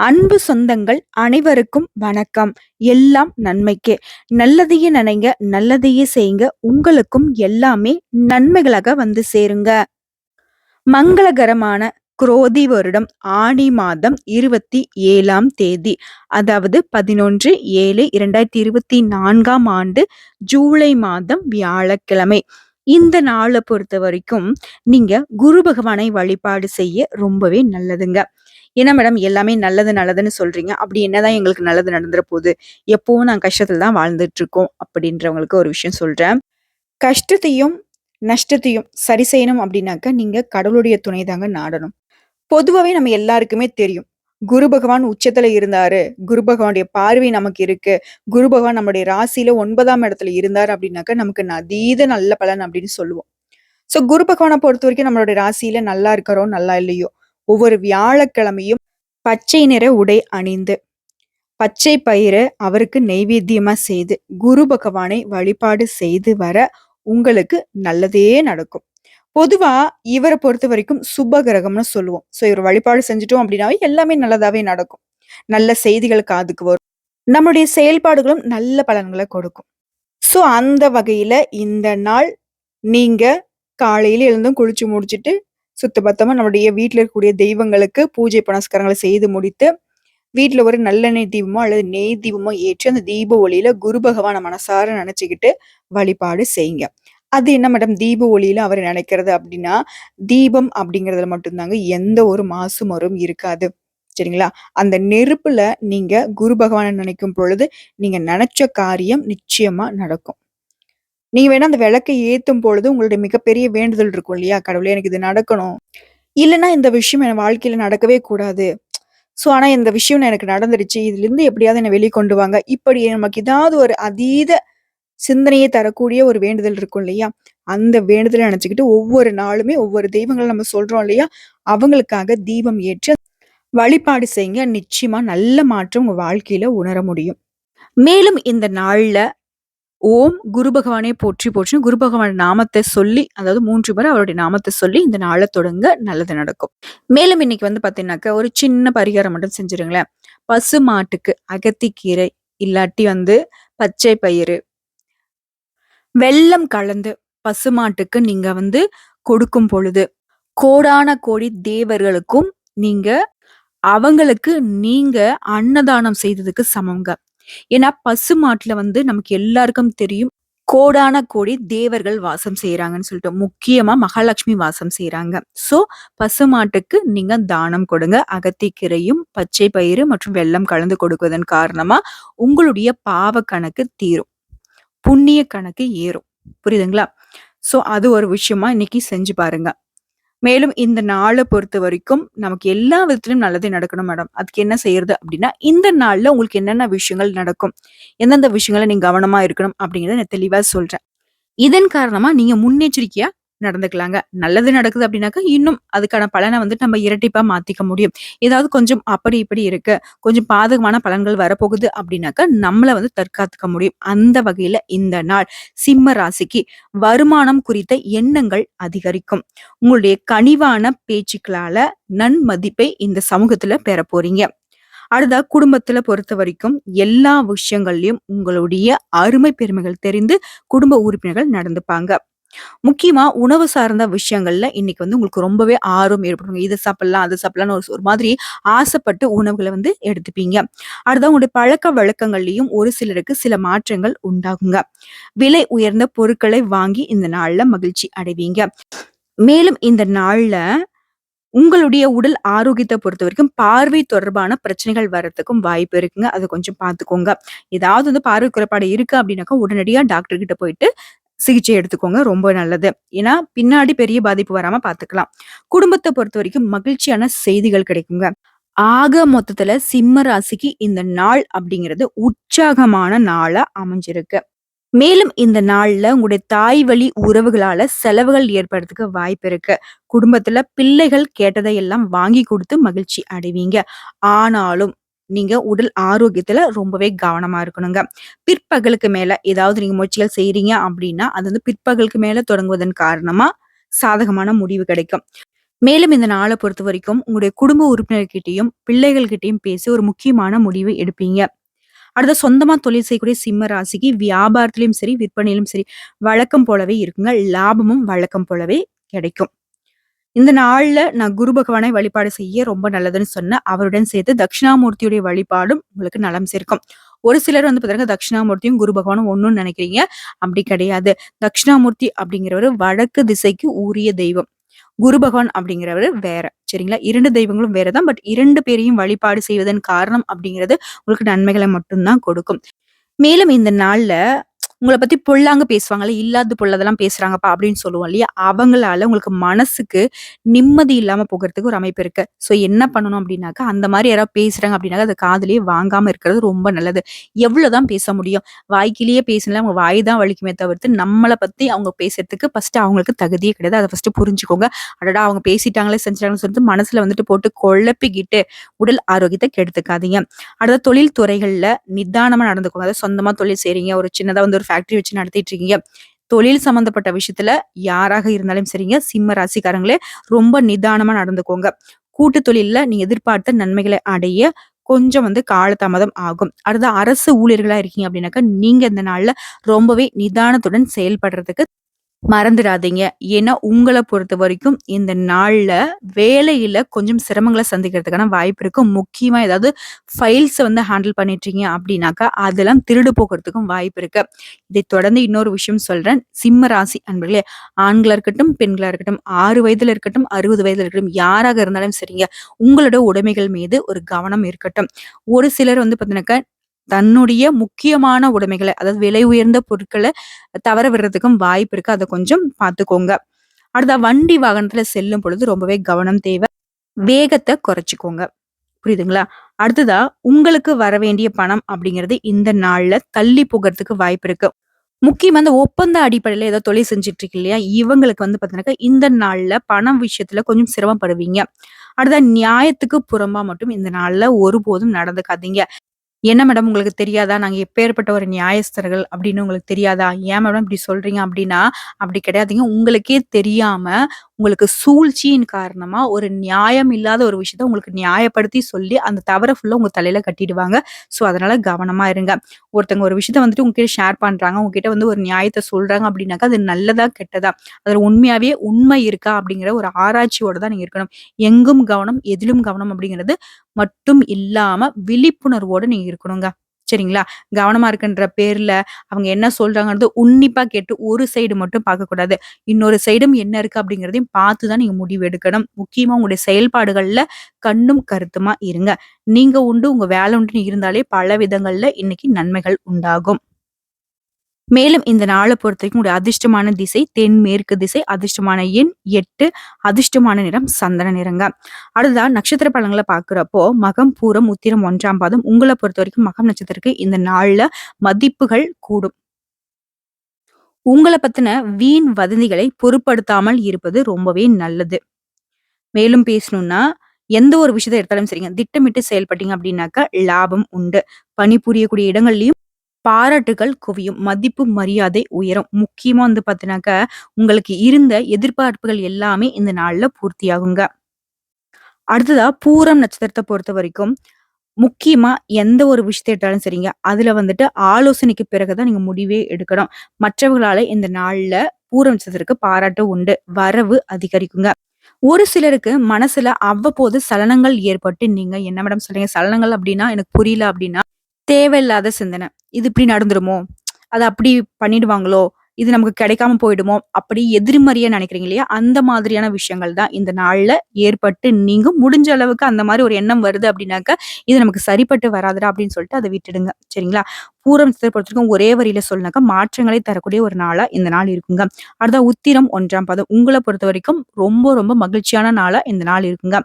அன்பு சொந்தங்கள் அனைவருக்கும் வணக்கம். எல்லாம் நன்மைக்கே. நல்லதையே நினைங்க நல்லதையே செய்யுங்க. உங்களுக்கும் எல்லாமே நன்மைகளாக வந்து சேருங்க. மங்களகரமான குரோதி வருடம் ஆடி மாதம் இருபத்தி ஏழாம் தேதி அதாவது பதினொன்று ஏழு இரண்டாயிரத்தி இருபத்தி நான்காம் ஆண்டு ஜூலை மாதம் வியாழக்கிழமை. இந்த நாளை பொறுத்த வரைக்கும் நீங்க குரு பகவானை வழிபாடு செய்ய ரொம்பவே நல்லதுங்க. என்ன மேடம் எல்லாமே நல்லது நல்லதுன்னு சொல்றீங்க. அப்படி என்னதான் எங்களுக்கு நல்லது நடந்துற போகுது எப்பவும் நான் கஷ்டத்துல தான் வாழ்ந்துட்டு இருக்கோம் அப்படின்றவங்களுக்கு ஒரு விஷயம் சொல்றேன். கஷ்டத்தையும் நஷ்டத்தையும் சரி செய்யணும் அப்படின்னாக்க நீங்க கடவுளுடைய துணை தாங்க நாடணும். பொதுவாகவே நம்ம எல்லாருக்குமே தெரியும். குரு பகவான் உச்சத்துல இருந்தாரு. குரு பகவானுடைய பார்வை நமக்கு இருக்கு. குரு பகவான் நம்முடைய ராசியில ஒன்பதாம் இடத்துல இருந்தாரு அப்படின்னாக்க நமக்கு அதீத நல்ல பலன் அப்படின்னு சொல்லுவோம். ஸோ குரு பகவானை பொறுத்த வரைக்கும் நம்மளுடைய ராசியில நல்லா இருக்கிறோம் நல்லா இல்லையோ? ஒவ்வொரு வியாழக்கிழமையும் பச்சை நிற உடை அணிந்து பச்சை பயிரை அவருக்கு நெய்வேத்தியமா செய்து குரு பகவானை வழிபாடு செய்து வர உங்களுக்கு நல்லதே நடக்கும். பொதுவா இவரை பொறுத்த வரைக்கும் சுப கிரகம்னு சொல்லுவோம். ஸோ இவர் வழிபாடு செஞ்சுட்டோம் அப்படின்னாவே எல்லாமே நல்லதாவே நடக்கும். நல்ல செய்திகள் காதுக்கு வரும். நம்மளுடைய செயல்பாடுகளும் நல்ல பலன்களை கொடுக்கும். ஸோ அந்த வகையில இந்த நாள் நீங்க காலையில எழுந்தும் குளிச்சு முடிச்சுட்டு சுத்தபத்தமா நம்முடைய வீட்டில் இருக்கக்கூடிய தெய்வங்களுக்கு பூஜை புனஸ்காரங்களை செய்து முடித்து வீட்டில் ஒரு நல்லெண்ணெய் தீபமோ அல்லது நெய் தீபமோ ஏற்றி அந்த தீப ஒளியில குரு பகவானை மனசார நினைச்சுக்கிட்டு வழிபாடு செய்யுங்க. அது என்ன மேடம்? தீப ஒளியில அவர் நினைக்கிறது அப்படின்னா தீபம் அப்படிங்கிறதுல மட்டும்தாங்க எந்த ஒரு மாசுமரும் இருக்காது. சரிங்களா? அந்த நெருப்புல நீங்க குரு பகவானை நினைக்கும் பொழுது நீங்க நினைச்ச காரியம் நிச்சயமா நடக்கும். நீங்க வேணா அந்த விளக்கை ஏத்தும் பொழுது உங்களுடைய மிகப்பெரிய வேண்டுதல் இருக்கும் இல்லையா? கடவுளே எனக்கு இது நடக்கணும். இல்லைன்னா இந்த விஷயம் என் வாழ்க்கையில நடக்கவே கூடாது. ஸோ ஆனா இந்த விஷயம் எனக்கு நடந்துருச்சு. இதுல இருந்து எப்படியாவது என்னை வெளிக்கொண்டு வாங்க. இப்படி நமக்கு ஏதாவது ஒரு அதீத சிந்தனையை தரக்கூடிய ஒரு வேண்டுதல் இருக்கும் இல்லையா? அந்த வேண்டுதலை நினைச்சுக்கிட்டு ஒவ்வொரு நாளுமே ஒவ்வொரு தெய்வங்களை நம்ம சொல்றோம் இல்லையா? அவங்களுக்காக தீபம் ஏற்று வழிபாடு செய்யுங்க. நிச்சயமா நல்ல மாற்றம் உங்க வாழ்க்கையில உணர முடியும். மேலும் இந்த நாள்ல ஓம் குரு பகவானே போற்றி போற்றி குரு பகவான் நாமத்தை சொல்லி அதாவது மூன்று முறை அவருடைய நாமத்தை சொல்லி இந்த நாளை தொடங்க நல்லது நடக்கும். மேலும் இன்னைக்கு வந்து பார்த்தீங்கன்னாக்க ஒரு சின்ன பரிகாரம் மட்டும் செஞ்சிருங்களேன். பசு மாட்டுக்கு அகத்திக்கீரை இல்லாட்டி வந்து பச்சை பயிறு. வெள்ளம் கலந்து பசுமாட்டுக்கு நீங்க வந்து கொடுக்கும் பொழுது கோடான கோடி தேவர்களுக்கும் நீங்க அவங்களுக்கு நீங்க அன்னதானம் செய்ததுக்கு சமங்க. ஏன்னா பசு மாட்டுல வந்து நமக்கு எல்லாருக்கும் தெரியும் கோடான கோடி தேவர்கள் வாசம் செய்யறாங்கன்னு சொல்லிட்டு முக்கியமா மகாலட்சுமி வாசம் செய்யறாங்க சோ பசுமாட்டுக்கு நீங்க தானம் கொடுங்க. அகத்திக்கீரையும் பச்சை பயிறு மற்றும் வெள்ளம் கலந்து கொடுக்குவதன் காரணமா உங்களுடைய பாவ கணக்கு தீரும். புண்ணிய கணக்கு ஏறும். புரியுதுங்களா? சோ அது ஒரு விஷயமா இன்னைக்கு செஞ்சு பாருங்க. மேலும் இந்த நாளை பொறுத்த வரைக்கும் நமக்கு எல்லா விதத்திலும் நல்லதே நடக்கணும் மேடம் அதுக்கு என்ன செய்யறது அப்படின்னா இந்த நாள்ல உங்களுக்கு என்னென்ன விஷயங்கள் நடக்கும் எந்தெந்த விஷயங்களை நீங்க கவனமா இருக்கணும் அப்படிங்கறத நான் தெளிவா சொல்றேன். இதன் காரணமா நீங்க முன்னெச்சரிக்கையா நடந்துக்கலாங்க. நல்லது நடக்குது அப்படின்னாக்கா இன்னும் அதுக்கான பலனை வந்து நம்ம இரட்டிப்பா மாத்திக்க முடியும். ஏதாவது கொஞ்சம் அப்படி இப்படி இருக்கு. கொஞ்சம் பாதகமான பலன்கள் வரப்போகுது அப்படின்னாக்கா நம்மளை வந்து தற்காத்துக்க முடியும். அந்த வகையில இந்த நாள் சிம்ம ராசிக்கு வருமானம் குறித்த எண்ணங்கள் அதிகரிக்கும். உங்களுடைய கனிவான பேச்சுக்களால நன்மதிப்பை இந்த சமூகத்துல பெற போறீங்க அடுத்த குடும்பத்துல பொறுத்த வரைக்கும் எல்லா விஷயங்கள்லயும் உங்களுடைய அருமை பெருமைகள் தெரிந்து குடும்ப உறுப்பினர்கள் நடந்துப்பாங்க. முக்கியமா உணவு சார்ந்த விஷயங்கள்ல இன்னைக்கு வந்து உங்களுக்கு ரொம்பவே ஆர்வம் ஏற்படுங்க. இதை சாப்பிடலாம் அது சாப்பிடலாம்னு ஒரு ஒரு மாதிரி ஆசைப்பட்டு உணவுகளை வந்து எடுத்துப்பீங்க. அடுத்த உங்களுடைய பழக்க வழக்கங்கள்லயும் ஒரு சிலருக்கு சில மாற்றங்கள் உண்டாகுங்க. விலை உயர்ந்த பொருட்களை வாங்கி இந்த நாள்ல மகிழ்ச்சி அடைவீங்க. மேலும் இந்த நாள்ல உங்களுடைய உடல் ஆரோக்கியத்தை பொறுத்த வரைக்கும் பார்வை தொடர்பான பிரச்சனைகள் வர்றதுக்கும் வாய்ப்பு இருக்குங்க. அதை கொஞ்சம் பார்த்துக்கோங்க. ஏதாவது வந்து பார்வை குறைபாடு இருக்கு அப்படின்னாக்கா உடனடியா டாக்டர் கிட்ட போயிட்டு சிகிச்சை எடுத்துக்கோங்க ரொம்ப நல்லது. ஏன்னா பின்னாடி பெரிய பாதிப்பு வராம பாத்துக்கலாம். குடும்பத்தை பொறுத்த வரைக்கும் மகிழ்ச்சியான செய்திகள் கிடைக்குங்க. ஆக மொத்தத்துல சிம்ம ராசிக்கு இந்த நாள் அப்படிங்கிறது உற்சாகமான நாளா அமைஞ்சிருக்கு. மேலும் இந்த நாள்ல உங்களுடைய தாய் வழி உறவுகளால செலவுகள் ஏற்படுறதுக்கு வாய்ப்பு இருக்கு. குடும்பத்துல பிள்ளைகள் கேட்டதை எல்லாம் வாங்கி கொடுத்து மகிழ்ச்சி அடைவீங்க. ஆனாலும் நீங்க உடல் ஆரோக்கியத்துல ரொம்பவே கவனமா இருக்கணுங்க பிற்பகலுக்கு மேல ஏதாவது நீங்க முயற்சிகள் செய்றீங்க அப்படின்னா அது வந்து பிற்பகலுக்கு மேல தொடங்குவதன் காரணமா சாதகமான முடிவு கிடைக்கும் மேலும் இந்த நாளை பொறுத்த வரைக்கும் உங்களுடைய குடும்ப உறுப்பினர்கிட்டயும், பிள்ளைகள்கிட்டையும் பேசி ஒரு முக்கியமான முடிவு எடுப்பீங்க. அடுத்த சொந்தமா தொழில் செய்யக்கூடிய சிம்ம ராசிக்கு வியாபாரத்திலும் சரி, விற்பனையிலும் சரி, வழக்கம் போலவே இருக்குங்க. லாபமும் வழக்கம் போலவே கிடைக்கும். இந்த நாள்ல நான் குரு பகவானை வழிபாடு செய்ய ரொம்ப நல்லதுன்னு சொன்னேன். அவருடன் சேர்த்து தட்சிணாமூர்த்தியுடைய வழிபாடும் உங்களுக்கு நலம் சேர்க்கும். ஒரு சிலர் வந்து பார்த்தீங்கன்னா, தட்சிணாமூர்த்தியும், குரு பகவானும் ஒண்ணுன்னு நினைக்கிறீங்க. அப்படி கிடையாது. தட்சிணாமூர்த்தி அப்படிங்கிறவர் வடக்கு திசைக்கு உரிய தெய்வம். குரு பகவான் அப்படிங்கிறவர் வேற. சரிங்களா? இரண்டு தெய்வங்களும் வேற தான். பட் இரண்டு பேரையும் வழிபாடு செய்வதன் காரணம் அப்படிங்கிறது உங்களுக்கு நன்மைகளை மட்டும் தான் கொடுக்கும். மேலும் இந்த நாள்ல உங்கள பத்தி பொல்லாங்க பேசுவாங்கல்ல, இல்லாத பொல்லாதெல்லாம் பேசுறாங்கப்பா அப்படின்னு சொல்லுவோம் இல்லையா? அவங்களால உங்களுக்கு மனசுக்கு நிம்மதி இல்லாம போகறதுக்கு ஒரு அமைப்பு இருக்கு. ஸோ என்ன பண்ணணும் அப்படின்னாக்கா, அந்த மாதிரி யாராவது பேசுறாங்க அப்படின்னாக்கா, அதை காதுலயே வாங்காம இருக்கிறது ரொம்ப நல்லது. எவ்வளவுதான் பேச முடியும்? வாய்க்கிலேயே பேசினால அவங்க வாய் தான் வலிக்குமே தவிர்த்து, நம்மளை பத்தி அவங்க பேசுறதுக்கு ஃபர்ஸ்ட் அவங்களுக்கு தகுதியே கிடையாது. அதை ஃபர்ஸ்ட் புரிஞ்சுக்கோங்க. அடடா! அவங்க பேசிட்டாங்களே, செஞ்சிட்டாங்கன்னு சொல்லிட்டு மனசுல வந்துட்டு போட்டு குழப்பிக்கிட்டு உடல் ஆரோக்கியத்தை கெடுத்துக்காதீங்க. அடுத்த தொழில் துறைகள்ல நிதானமா நடந்துக்கோங்க. அதாவது சொந்தமா தொழில் செய்றீங்க. ஒரு சின்னதா வந்து ஒரு ஃபேக்டரி வச்சு நடத்திட்டு இருக்கீங்க. தொழில் சம்பந்தப்பட்ட விஷயத்துல யாராக இருந்தாலும் சரிங்க, சிம்ம ராசிக்காரங்களே ரொம்ப நிதானமா நடந்துக்கோங்க. கூட்டு தொழில்ல நீ எதிர்பார்த்த நன்மைகளை அடைய கொஞ்சம் வந்து காலதாமதம் ஆகும். அடுத்த அரசு ஊழியர்களா இருக்கீங்க அப்படின்னாக்கா, நீங்க இந்த நாள்ல ரொம்பவே நிதானத்துடன் செயல்படுறதுக்கு மறந்துடாதீங்க. ஏன்னா, பொறுத்த வரைக்கும் இந்த நாளில் வேலையில் கொஞ்சம் சிரமங்களை சந்திக்கிறதுக்கான வாய்ப்பு இருக்கும் முக்கியமாக ஏதாவது ஃபைல்ஸை வந்து ஹேண்டில் பண்ணிட்டீங்க அப்படின்னாக்கா, அதெல்லாம் திருடு போகிறதுக்கும் வாய்ப்பு இருக்கு. இதை தொடர்ந்து இன்னொரு விஷயம் சொல்கிறேன் சிம்ம ராசி அன்பர்களே, ஆண்களாக இருக்கட்டும், பெண்களாக இருக்கட்டும், ஆறு வயதில் இருக்கட்டும், அறுபது வயதில் இருக்கட்டும், யாராக இருந்தாலும் சரிங்க, உங்களோட உடைமைகள் மீது ஒரு கவனம் இருக்கட்டும். ஒரு சிலர் வந்து பார்த்தீங்கன்னாக்கா, தன்னுடைய முக்கியமான உடைமைகளை அதாவது விலை உயர்ந்த பொருட்களை தவற விடுறதுக்கும் வாய்ப்பு இருக்கு. அதை கொஞ்சம் பார்த்துக்கோங்க. அடுத்தா வண்டி வாகனத்துல செல்லும் பொழுது ரொம்பவே கவனம் தேவை வேகத்தை குறைச்சிக்கோங்க புரியுதுங்களா? அடுத்ததா உங்களுக்கு வர வேண்டிய பணம் அப்படிங்கிறது இந்த நாள்ல தள்ளி போகறதுக்கு வாய்ப்பு இருக்கு. முக்கியமா இந்த ஒப்பந்த அடிப்படையில ஏதோ தொழில் செஞ்சுட்டு இருக்கு இல்லையா? இவங்களுக்கு வந்து பார்த்தீங்கன்னாக்கா, இந்த நாள்ல பணம் விஷயத்துல கொஞ்சம் சிரமப்படுவீங்க. அடுத்த நியாயத்துக்கு புறம்பா மட்டும் இந்த நாள்ல ஒருபோதும் நடந்துக்காதீங்க. என்ன மேடம் உங்களுக்கு தெரியாதா? நாங்கள் எப்பேர்ப்பட்ட ஒரு நியாயஸ்தர்கள் அப்படின்னு உங்களுக்கு தெரியாதா? ஏன் மேடம் இப்படி சொல்றீங்க? அப்படின்னா, அப்படி கிடையாதுங்க. உங்களுக்கே தெரியாம, உங்களுக்கு சூழ்ச்சியின் காரணமா ஒரு நியாயம் இல்லாத ஒரு விஷயத்த உங்களுக்கு நியாயப்படுத்தி சொல்லி, அந்த தவறை ஃபுல்லா உங்க தலையில கட்டிடுவாங்க. ஸோ, அதனால கவனமா இருங்க. ஒருத்தவங்க ஒரு விஷயத்த வந்துட்டு உங்ககிட்ட ஷேர் பண்றாங்க. உங்ககிட்ட வந்து ஒரு நியாயத்தை சொல்றாங்க அப்படின்னாக்கா, அது நல்லதா? கெட்டதா? அதில் உண்மையாவே உண்மை இருக்கா? அப்படிங்கிற ஒரு ஆராய்ச்சியோட தான் நீங்க இருக்கணும். எங்கும் கவனம், எதிலும் கவனம் அப்படிங்கிறது மட்டும் இல்லாம விழிப்புணர்வோட நீங்க இருக்கணுங்க. சரிங்களா? கவனமா இருக்குன்ற பேர்ல அவங்க என்ன சொல்றாங்கன்றது உன்னிப்பா கேட்டு ஒரு சைடு மட்டும் பார்க்கக்கூடாது. இன்னொரு சைடும் என்ன இருக்கு அப்படிங்கிறதையும் பார்த்து தான் நீங்க முடிவு எடுக்கணும். முக்கியமா உங்களுடைய செயல்பாடுகள்ல கண்ணும் கருத்துமா இருங்க. நீங்க உண்டு, உங்க வேலை உண்டுன்னு இருந்தாலே பல விதங்கள்ல இன்னைக்கு நன்மைகள் உண்டாகும். மேலும் இந்த நாளை பொறுத்தவரைக்கும் உடைய அதிர்ஷ்டமான திசை தென்மேற்கு திசை, அதிர்ஷ்டமான எண் எட்டு அதிர்ஷ்டமான நிறம் சந்தன நிறங்க. அடுத்ததா நட்சத்திர பலன்களை பாக்குறப்போ மகம், பூரம், உத்திரம் ஒன்றாம் பாதம் உங்கள பொறுத்தவரைக்கும் மகம் நட்சத்திரத்துக்கு இந்த நாள்ல மதிப்புகள் கூடும். உங்களை பத்தின வீண் வதந்திகளை பொருட்படுத்தாமல் இருப்பது ரொம்பவே நல்லது. மேலும் பேசணும்னா, எந்த ஒரு விஷயத்தை எடுத்தாலும் சரிங்க, திட்டமிட்டு செயல்பட்டீங்க அப்படின்னாக்கா லாபம் உண்டு. பணிபுரியக்கூடிய இடங்கள்லயும் பாராட்டுகள் குவியும். மதிப்பு, மரியாதை உயரும். முக்கியமா வந்து பார்த்தீங்கன்னாக்கா, உங்களுக்கு இருந்த எதிர்பார்ப்புகள் எல்லாமே இந்த நாள்ல பூர்த்தியாகுங்க. அடுத்ததா பூரம் நட்சத்திரத்தை பொறுத்த வரைக்கும் முக்கியமா எந்த ஒரு விஷயத்தை எடுத்தாலும் சரிங்க, அதுல வந்துட்டு ஆலோசனைக்கு பிறகு தான் நீங்க முடிவே எடுக்கணும். மற்றவர்களால இந்த நாள்ல பூரம் நட்சத்திரத்துக்கு பாராட்டு உண்டு. வரவு அதிகரிக்குங்க. ஒரு சிலருக்கு மனசுல அவ்வப்போது சலனங்கள் ஏற்பட்டு, நீங்க என்ன மேடம் சொல்றீங்க? சலனங்கள் அப்படின்னா எனக்கு புரியல அப்படின்னா, தேவையில்லாத சிந்தனை. இது இப்படி நடந்துருமோ? அதை அப்படி பண்ணிடுவாங்களோ? இது நமக்கு கிடைக்காம போயிடுமோ? அப்படி எதிர்மறையா நினைக்கிறீங்க இல்லையா? அந்த மாதிரியான விஷயங்கள் தான் இந்த நாள்ல ஏற்பட்டு நீங்க முடிஞ்ச அளவுக்கு அந்த மாதிரி ஒரு எண்ணம் வருது அப்படின்னாக்கா, இது நமக்கு சரிப்பட்டு வராதுடா அப்படின்னு சொல்லிட்டு அதை விட்டுடுங்க. சரிங்களா? பூரம் நட்சத்திரத்த பொறுத்தவரைக்கும் ஒரே வரியில சொல்லினாக்கா மாற்றங்களை தரக்கூடிய ஒரு நாளா இந்த நாள் இருக்குங்க. அடுத்த உத்திரம் ஒன்றாம் பதம் உங்களை பொறுத்த வரைக்கும் ரொம்ப ரொம்ப மகிழ்ச்சியான நாளா இந்த நாள் இருக்குங்க.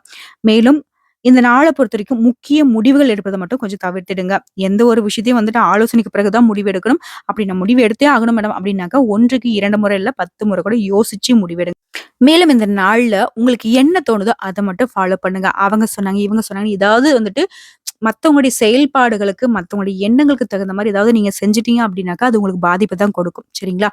மேலும் இந்த நாளை பொறுத்த வரைக்கும் முக்கிய முடிவுகள் எடுப்பதை மட்டும் கொஞ்சம் தவிர்த்துடுங்க. எந்த ஒரு விஷயத்தையும் வந்துட்டு ஆலோசனைக்கு பிறகு தான் முடிவு எடுக்கணும். அப்படி நான் முடிவு எடுத்தே ஆகணும் மேடம் அப்படின்னாக்கா, 1க்கு 2 முறை இல்ல 10 முறை கூட யோசிச்சு முடிவெடுங்க. மேலும் இந்த நாள்ல உங்களுக்கு என்ன தோணுதோ அதை மட்டும் ஃபாலோ பண்ணுங்க. அவங்க சொன்னாங்க, இவங்க சொன்னாங்க ஏதாவது வந்துட்டு மத்தவங்களுடைய செயல்பாடுகளுக்கு, மற்றவங்களுடைய எண்ணங்களுக்கு தகுந்த மாதிரி ஏதாவது நீங்க செஞ்சிட்டீங்க அப்படின்னாக்கா, அது உங்களுக்கு பாதிப்பு தான் கொடுக்கும். சரிங்களா?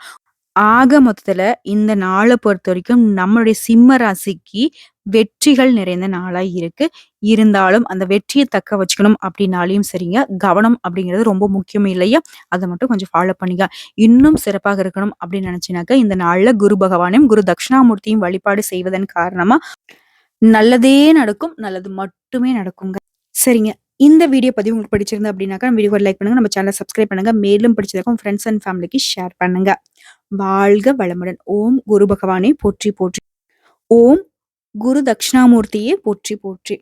ஆக மொத்தத்துல இந்த நாளை பொறுத்த வரைக்கும் நம்மளுடைய சிம்ம ராசிக்கு வெற்றிகள் நிறைந்த நாளா இருக்கு. இருந்தாலும் அந்த வெற்றியை தக்க வச்சுக்கணும் அப்படின்னாலையும் சரிங்க, கவனம் அப்படிங்கிறது ரொம்ப முக்கியம் இல்லையா? அதை மட்டும் கொஞ்சம் ஃபாலோ பண்ணிக்க. இன்னும் சிறப்பாக இருக்கணும் அப்படின்னு நினைச்சினாக்கா இந்த நாள்ல குரு பகவானையும், குரு தட்சிணாமூர்த்தியும் வழிபாடு செய்வதன் காரணமா நல்லதே நடக்கும். நல்லது மட்டுமே நடக்குங்க. சரிங்க. இந்த வீடியோ பதிவு உங்களுக்கு பிடிச்சிருந்தா அப்படின்னாக்கா, நம்ம வீடியோ லைக் பண்ணுங்க. நம்ம சேனலை சப்ஸ்கிரைப் பண்ணுங்க. மேலும் பிடிச்சதுக்கும் ஃப்ரெண்ட்ஸ் அண்ட் ஃபேமிலிக்கு ஷேர் பண்ணுங்க. வாழ்க வளமுடன். ஓம் குரு பகவானே போற்றி போற்றி. ஓம் குரு தட்சிணாமூர்த்தியே போற்றி போற்றி.